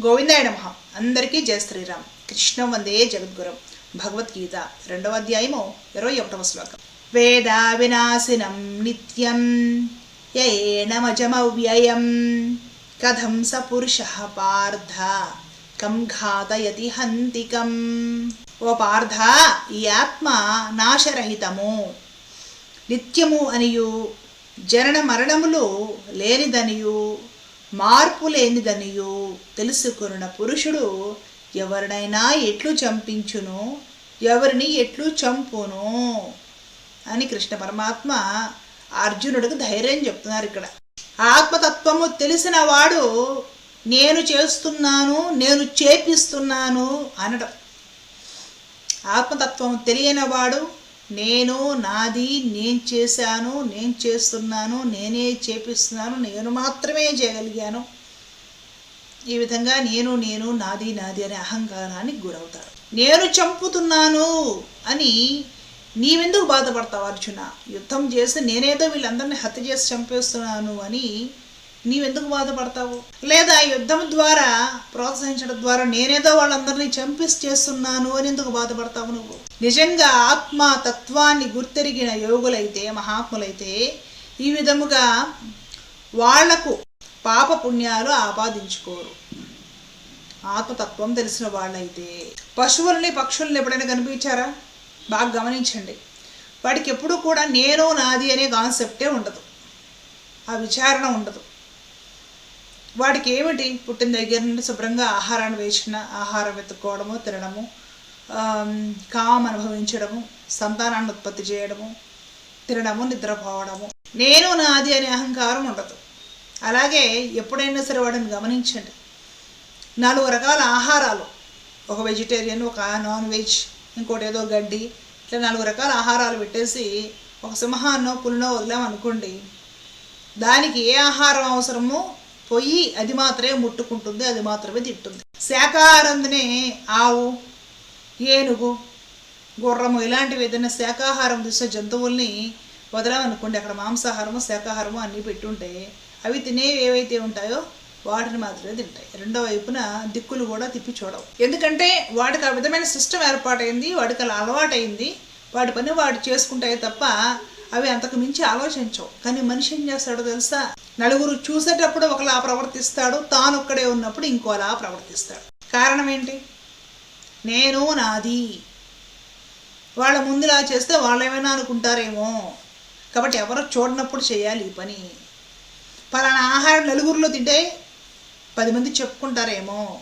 గోవిందాయ నమ అందరికీ జయ శ్రీరామ్. కృష్ణం వందే జగద్గురం. భగవద్గీత రెండవ అధ్యాయము ఇరవై ఒకటవ శ్లోకం. వేద వినాశినం నిత్యం యయేణమజమవ్యయం కథం స పురుష పార్థ. కం ఘాతయతి హంతికం. ఓ పార్థ ఈ ఆత్మ నాశరహితము. నిత్యము అనియు జనన మరణములు లేనిదనియు. మార్పు లేనిదనియు తెలుసుకున్న పురుషుడు ఎవరినైనా ఎట్లు చంపించును ఎవరిని ఎట్లు చంపును అని కృష్ణ పరమాత్మ అర్జునుడికి ధైర్యం చెప్తున్నారు ఇక్కడ. ఆత్మతత్వము తెలిసిన వాడు నేను చేస్తున్నాను నేను చేపిస్తున్నాను అనడం. ఆత్మతత్వం తెలియనివాడు నేను నాది నేను చేశాను నేను చేస్తున్నాను నేనే చేపిస్తున్నాను నేను మాత్రమే చేయగలిగాను. ఈ విధంగా నేను నేను నాది నాది అనే అహంకారానికి గురవుతారు. నేను చంపుతున్నాను అని నీవెందుకు బాధపడతావు అర్జున? యుద్ధం చేసి నేనేదో వీళ్ళందరినీ హత్య చేసి చంపేస్తున్నాను అని నీవెందుకు బాధపడతావు? లేదా యుద్ధం ద్వారా ప్రోత్సహించడం ద్వారా నేనేదో వాళ్ళందరినీ చంపిస్ చేస్తున్నాను అని ఎందుకు బాధపడతావు నువ్వు? నిజంగా ఆత్మ తత్వాన్ని గుర్తెరిగిన యోగులైతే మహాత్ములైతే ఈ విధముగా వాళ్ళకు పాప పుణ్యాలు ఆపాదించుకోరు. ఆత్మతత్వం తెలిసిన వాళ్ళైతే. పశువుల్ని పక్షుల్ని ఎప్పుడైనా కనిపించారా? బాగా గమనించండి. వాడికి ఎప్పుడు కూడా నేను నాది అనే కాన్సెప్టే ఉండదు. ఆ విచారణ ఉండదు. వాడికి ఏమిటి పుట్టిన దగ్గర నుండి శుభ్రంగా ఆహారాన్ని వేసిన ఆహారం వెతుక్కోవడము తినడము కామం అనుభవించడము సంతానాన్ని ఉత్పత్తి చేయడము తినడము నిద్రపోవడము. నేను నాది అనే అహంకారం ఉండదు. అలాగే ఎప్పుడైనా సరే వాడిని గమనించండి. నాలుగు రకాల ఆహారాలు. ఒక వెజిటేరియన్ ఒక నాన్ వెజ్ ఇంకోటి ఏదో గడ్డి ఇట్లా నాలుగు రకాల ఆహారాలు పెట్టేసి ఒక సింహాన్నో పులినో వదిలామనుకోండి దానికి ఏ ఆహారం అవసరమో పొయ్యి అది మాత్రమే ముట్టుకుంటుంది అది మాత్రమే తింటుంది. శాకాహారందినే ఆవు ఏనుగు గుర్రము ఇలాంటివి ఏదైనా శాకాహారం తీసే జంతువుల్ని వదలమనుకోండి అక్కడ మాంసాహారము శాకాహారము అన్నీ పెట్టుంటే అవి తినేవి ఏవైతే ఉంటాయో వాటిని మాత్రమే తింటాయి. రెండో వైపున దిక్కులు కూడా తిప్పి చూడవు. ఎందుకంటే వాడికి ఆ విధమైన సిస్టమ్ ఏర్పాటైంది వాడికి అలా అలవాటైంది వాడి పని వాడు చేసుకుంటాయి తప్ప అవి అంతకు మించి ఆలోచించవు. కానీ మనిషి ఏం చేస్తాడో తెలుసా? నలుగురు చూసేటప్పుడు ఒకలా ప్రవర్తిస్తాడు తాను ఒక్కడే ఉన్నప్పుడు ఇంకోలా ప్రవర్తిస్తాడు. కారణం ఏంటి? నేను నాది. వాళ్ళ ముందులా చేస్తే వాళ్ళు ఏమైనా అనుకుంటారేమో. కాబట్టి ఎవరు చూడనప్పుడు చేయాలి ఈ పని. పలానా ఆహారం నలుగురిలో తింటే పది మంది చెప్పుకుంటారేమో.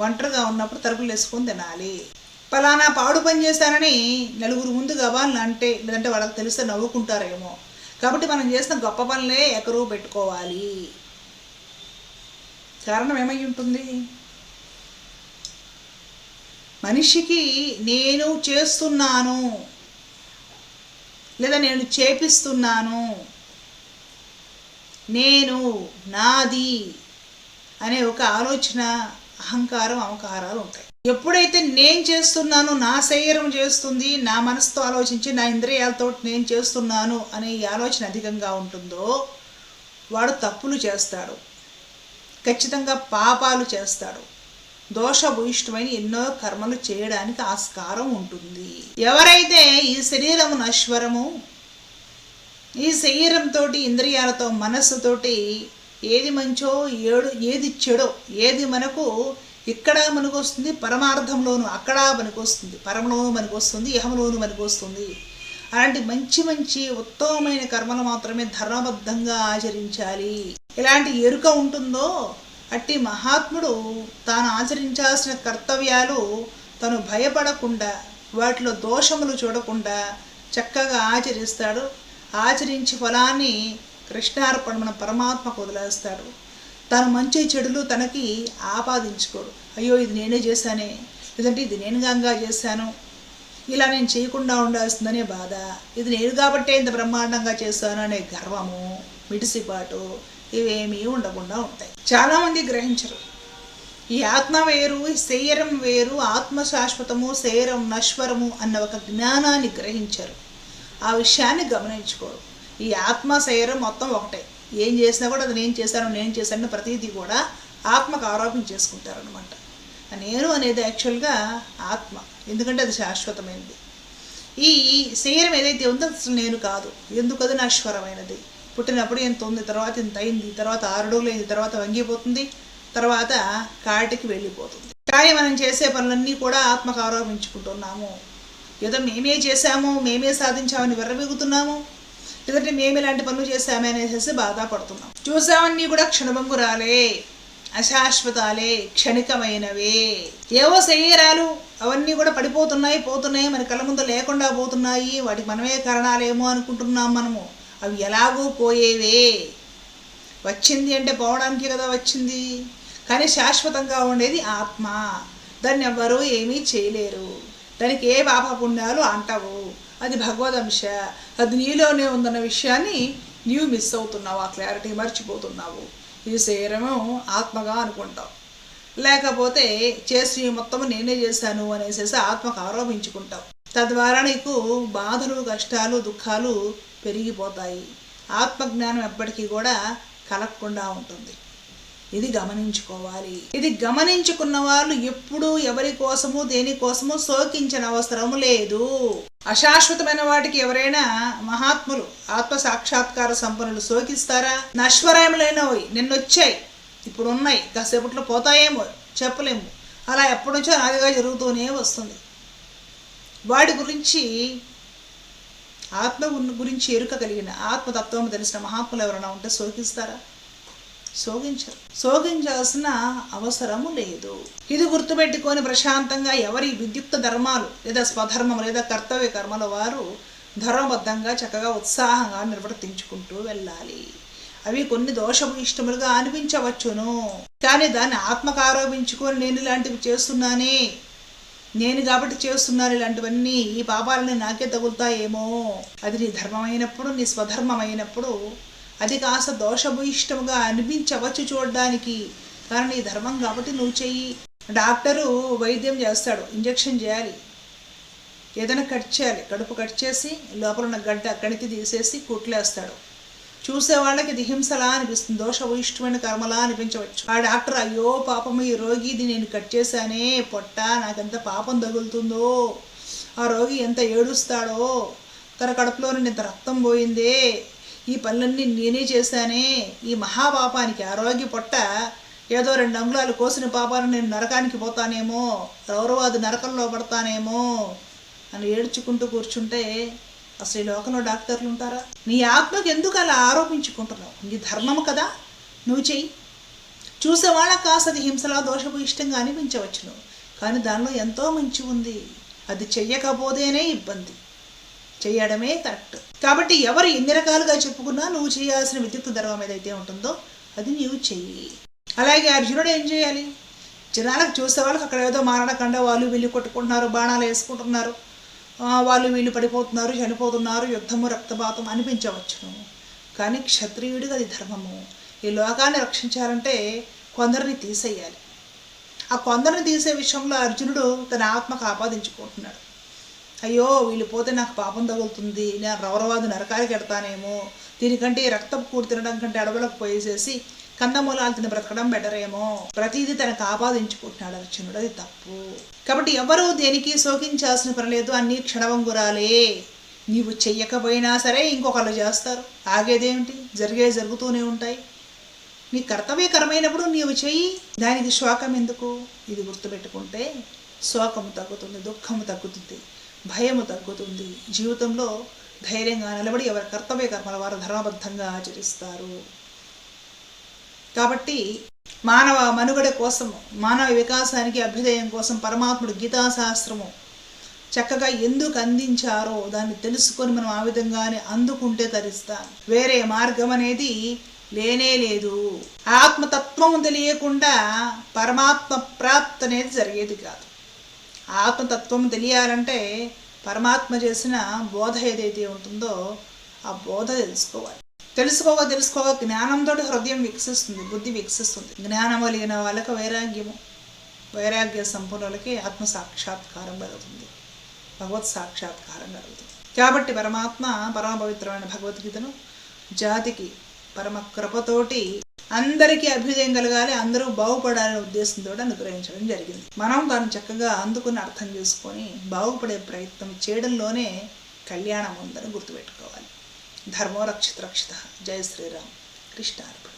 ఒంటరిగా ఉన్నప్పుడు తలుపులు వేసుకొని తినాలి. పలానా పాడు పని చేశానని నలుగురు ముందు గవాలని అంటే లేదంటే వాళ్ళకి తెలిస్తే నవ్వుకుంటారేమో. కాబట్టి మనం చేసిన గొప్ప పనులే ఎకరువు పెట్టుకోవాలి. కారణం ఏమై ఉంటుంది? మనిషికి నేను చేస్తున్నాను లేదా నేను చేపిస్తున్నాను నేను నాది అనే ఒక ఆలోచన అహంకారం అహంకారాలు ఉంటాయి. ఎప్పుడైతే నేను చేస్తున్నాను నా శరీరం చేస్తుంది నా మనసుతో ఆలోచించి నా ఇంద్రియాలతో నేను చేస్తున్నాను అనే ఈ ఆలోచన అధికంగా ఉంటుందో వాడు తప్పులు చేస్తాడు. ఖచ్చితంగా పాపాలు చేస్తాడు. దోషభూయిష్టమైన ఎన్నో కర్మలు చేయడానికి ఆస్కారం ఉంటుంది. ఎవరైతే ఈ శరీరము నశ్వరము ఈ శరీరంతో ఇంద్రియాలతో మనస్సుతోటి ఏది మంచో ఏడు ఏది చెడో ఏది మనకు ఇక్కడ మనకు వస్తుంది పరమార్థంలోను అక్కడ మనకు వస్తుంది పరమలోను మనకు వస్తుంది యహంలోను మనకు వస్తుంది అలాంటి మంచి మంచి ఉత్తమమైన కర్మలు మాత్రమే ధర్మబద్ధంగా ఆచరించాలి. ఇలాంటి ఎరుక ఉంటుందో అట్టి మహాత్ముడు తాను ఆచరించాల్సిన కర్తవ్యాలు తను భయపడకుండా వాటిలో దోషములు చూడకుండా చక్కగా ఆచరిస్తాడు. ఆచరించి ఫలాన్ని కృష్ణార్పణ మన పరమాత్మకు వదిలేస్తాడు. తను మంచి చెడులు తనకి ఆపాదించుకోడు. అయ్యో ఇది నేనే చేశానే లేదంటే ఇది నేను గంగా చేశాను ఇలా నేను చేయకుండా ఉండాల్సిందనే బాధ. ఇది నేను కాబట్టే ఇంత బ్రహ్మాండంగా చేశాను అనే గర్వము మిడిసిపాటు ఇవేమీ ఉండకుండా ఉంటాయి. చాలామంది గ్రహించరు. ఈ ఆత్మ వేరు శరీరం వేరు ఆత్మ శాశ్వతము శరీరం నశ్వరము అన్న ఒక జ్ఞానాన్ని గ్రహించరు. ఆ విషయాన్ని గమనించుకోరు. ఈ ఆత్మ శరీరం మొత్తం ఒకటే. ఏం చేసినా కూడా అది నేను చేశాను నేను చేశాను ప్రతిదీ కూడా ఆత్మకు ఆరోపణ చేసుకుంటారనమాట నేను అనేది యాక్చువల్గా ఆత్మ ఎందుకంటే అది శాశ్వతమైనది. ఈ శరీరం ఏదైతే ఉందో అసలు నేను కాదు. ఎందుకు అది నశ్వరమైనది? పుట్టినప్పుడు ఎంత ఉంది తర్వాత ఇంత అయింది తర్వాత ఆరు అయింది తర్వాత వంగిపోతుంది తర్వాత కాటికి వెళ్ళిపోతుంది. కానీ మనం చేసే పనులన్నీ కూడా ఆత్మకు ఆరోపించుకుంటున్నాము. ఏదో మేమే చేశాము మేమే సాధించామని విర్రవీగుతున్నాము లేదంటే మేము ఇలాంటి పనులు చేశామే అనేసి బాధపడుతున్నాం. చూసామన్నీ కూడా క్షణభంగురాలే అశాశ్వతాలే క్షణికమైనవే. ఏవో శరీరాలు అవన్నీ కూడా పడిపోతున్నాయి పోతున్నాయి మన కళ్ళ ముందు లేకుండా పోతున్నాయి. వాటికి మనమే కారణాలేమో అనుకుంటున్నాం మనము. అవి ఎలాగో పోయేవే. వచ్చింది అంటే పోవడానికి కదా వచ్చింది. కానీ శాశ్వతంగా ఉండేది ఆత్మ. దాన్ని ఎవ్వరూ ఏమీ చేయలేరు. దానికి ఏ పాప పుణ్యాలు అంటవు? అది భగవదంశ అది నీలోనే ఉందన్న విషయాన్ని నీవు మిస్ అవుతున్నావు ఆ క్లారిటీ మర్చిపోతున్నావు. ఈ శరీరము ఆత్మగా అనుకుంటావు. లేకపోతే చేసి మొత్తం నేనే చేశాను అనేసి ఆత్మకు ఆరోపించుకుంటావు. తద్వారా నీకు బాధలు కష్టాలు దుఃఖాలు పెరిగిపోతాయి. ఆత్మజ్ఞానం ఎప్పటికీ కూడా కలగకుండా ఉంటుంది. ఇది గమనించుకోవాలి. ఇది గమనించుకున్న వాళ్ళు ఎప్పుడు ఎవరి కోసము దేనికోసము శోకించిన అవసరం లేదు. అశాశ్వతమైన వాటికి ఎవరైనా మహాత్ములు ఆత్మ సాక్షాత్కార సంపన్నులు శోకిస్తారా? నశ్వరములైనవి నిన్నొచ్చాయి ఇప్పుడు ఉన్నాయి కాసేపట్లో పోతాయేమో చెప్పలేము. అలా ఎప్పటి నుంచో నాదిగా జరుగుతూనే వస్తుంది. వాడి గురించి ఆత్మ గురించి ఎరుక కలిగిన ఆత్మతత్వం తెలిసిన మహాత్ములు ఎవరైనా ఉంటే శోకిస్తారా? శోగించరు శోగించాల్సిన అవసరము లేదు. ఇది గుర్తుపెట్టుకొని ప్రశాంతంగా ఎవరి విద్యుక్త ధర్మాలు లేదా స్వధర్మం లేదా కర్తవ్య కర్మల వారు ధర్మబద్ధంగా చక్కగా ఉత్సాహంగా నిర్వర్తించుకుంటూ వెళ్ళాలి. అవి కొన్ని దోషము ఇష్టములుగా అనిపించవచ్చును. కానీ దాన్ని ఆత్మకారోపించుకొని నేను ఇలాంటివి చేస్తున్నానే నేను కాబట్టి చేస్తున్నాను ఇలాంటివన్నీ ఈ పాపాలని నాకే తగులుతాయేమో. అది నీ ధర్మమైనప్పుడు నీ స్వధర్మమైనప్పుడు అది కాస్త దోషభూయిష్టముగా అనిపించవచ్చు చూడడానికి. కానీ నీ ధర్మం కాబట్టి నువ్వు చెయ్యి. డాక్టరు వైద్యం చేస్తాడు ఇంజెక్షన్ చేయాలి. ఏదైనా కట్ చేయాలి కడుపు కట్ చేసి లోపల ఉన్న గడ్డ కణితి తీసేసి కుట్లేస్తాడు. చూసే వాళ్ళకి ఇది హింసలా అనిపిస్తుంది దోషభూయిష్టమైన కర్మలా అనిపించవచ్చు. ఆ డాక్టర్ అయ్యో పాపం ఈ రోగిది నేను కట్ చేశానే పొట్ట నాకెంత పాపం తగులుతుందో. ఆ రోగి ఎంత ఏడుస్తాడో. తన కడుపులో నుండి ఇంత రక్తం పోయిందే. ఈ పనులన్నీ నేనే చేశానే. ఈ మహాపాపానికి ఆరోగ్య పొట్ట ఏదో రెండు అంగుళాలు కోసిన పాపాన్ని నేను నరకానికి పోతానేమో రౌరవాది నరకంలో పడతానేమో అని ఏడ్చుకుంటూ కూర్చుంటే అసలు ఈ లోకంలో డాక్టర్లు ఉంటారా? నీ ఆత్మకి ఎందుకు అలా ఆరోపించుకుంటున్నావు? నీ ధర్మము కదా. నువ్వు చెయ్యి. చూసే వాళ్ళకి హింసలా దోషపు ఇష్టంగా అనిపించవచ్చును. కానీ దానిలో ఎంతో మంచి ఉంది. అది చెయ్యకపోతేనే ఇబ్బంది. చేయడమే కరెక్ట్. కాబట్టి ఎవరు ఎన్ని రకాలుగా చెప్పుకున్నా నువ్వు చేయాల్సిన విద్యుత్ ధర్మం ఏదైతే ఉంటుందో అది నీవు చెయ్యి. అలాగే అర్జునుడు ఏం చేయాలి? జనాలకు చూసే వాళ్ళకి అక్కడ ఏదో మారణకండ వాళ్ళు వీళ్ళు కొట్టుకుంటున్నారు బాణాలు వేసుకుంటున్నారు. వాళ్ళు వీళ్ళు పడిపోతున్నారు చనిపోతున్నారు యుద్ధము రక్తపాతం అనిపించవచ్చును. కానీ క్షత్రియుడికి అది ధర్మము. ఈ లోకాన్ని రక్షించాలంటే కొందరిని తీసేయాలి. ఆ కొందరిని తీసే విషయంలో అర్జునుడు తన ఆత్మకు ఆపాదించుకుంటున్నాడు అయ్యో వీళ్ళు పోతే నాకు పాపం తగులుతుంది నేను రవరవాదు నరకాలకి ఎడతానేమో దీనికంటే రక్తపు కూడు తినడం కంటే అడవులకు పోయేసేసి కందమూలాలు తిని బ్రతకడం బెటర్ ఏమో ప్రతిదీ తనకు ఆపాదించుకుంటున్నాడు అర్జునుడు అది తప్పు. కాబట్టి ఎవరూ దేనికి శోకించాల్సిన పని లేదు అన్నీ క్షణవంగురాలే. నీవు చెయ్యకపోయినా సరే ఇంకొకళ్ళు చేస్తారు. ఆగేదేమిటి? జరిగే జరుగుతూనే ఉంటాయి. నీ కర్తవ్యకరమైనప్పుడు నీవు చెయ్యి. దానికి శోకం ఎందుకు ఇది గుర్తుపెట్టుకుంటే శోకము తగ్గుతుంది దుఃఖము తగ్గుతుంది. భయము తగ్గుతుంది. జీవితంలో ధైర్యంగా నిలబడి ఎవరి కర్తవ్య కర్మల వారు ధర్మబద్ధంగా ఆచరిస్తారు. కాబట్టి మానవ మనుగడ కోసం మానవ వికాసానికి అభ్యుదయం కోసం పరమాత్ముడు గీతాశాస్త్రము చక్కగా ఎందుకు అందించారో దాన్ని తెలుసుకొని మనం ఆ విధంగానే అందుకుంటే తరిస్తాం. వేరే మార్గం అనేది లేనే లేదు. ఆత్మతత్వం తెలియకుండా పరమాత్మ ప్రాప్తి అనేది జరిగేది కాదు. ఆత్మతత్వం తెలియాలంటే పరమాత్మ చేసిన బోధ ఏదైతే ఉంటుందో ఆ బోధ తెలుసుకోవాలి. తెలుసుకోక తెలుసుకోక జ్ఞానంతో హృదయం వికసిస్తుంది బుద్ధి వికసిస్తుంది. జ్ఞానం కలిగిన వాళ్ళకి వైరాగ్యము వైరాగ్య సంపన్నులకి ఆత్మ సాక్షాత్కారం కలుగుతుంది. భగవత్ సాక్షాత్కారం కలుగుతుంది. కాబట్టి పరమాత్మ పరమ పవిత్రమైన భగవద్గీతను జాతికి పరమ కృపతోటి అందరికీ అభ్యుదయం కలగాలి అందరూ బాగుపడాలనే ఉద్దేశంతో అనుగ్రహించడం జరిగింది. మనం దాన్ని చక్కగా అందుకుని అర్థం చేసుకొని బాగుపడే ప్రయత్నం చేయడంలోనే కళ్యాణం ఉందని గుర్తుపెట్టుకోవాలి. ధర్మో రక్షిత. రక్షిత జయ శ్రీరామ్. కృష్ణార్పణ.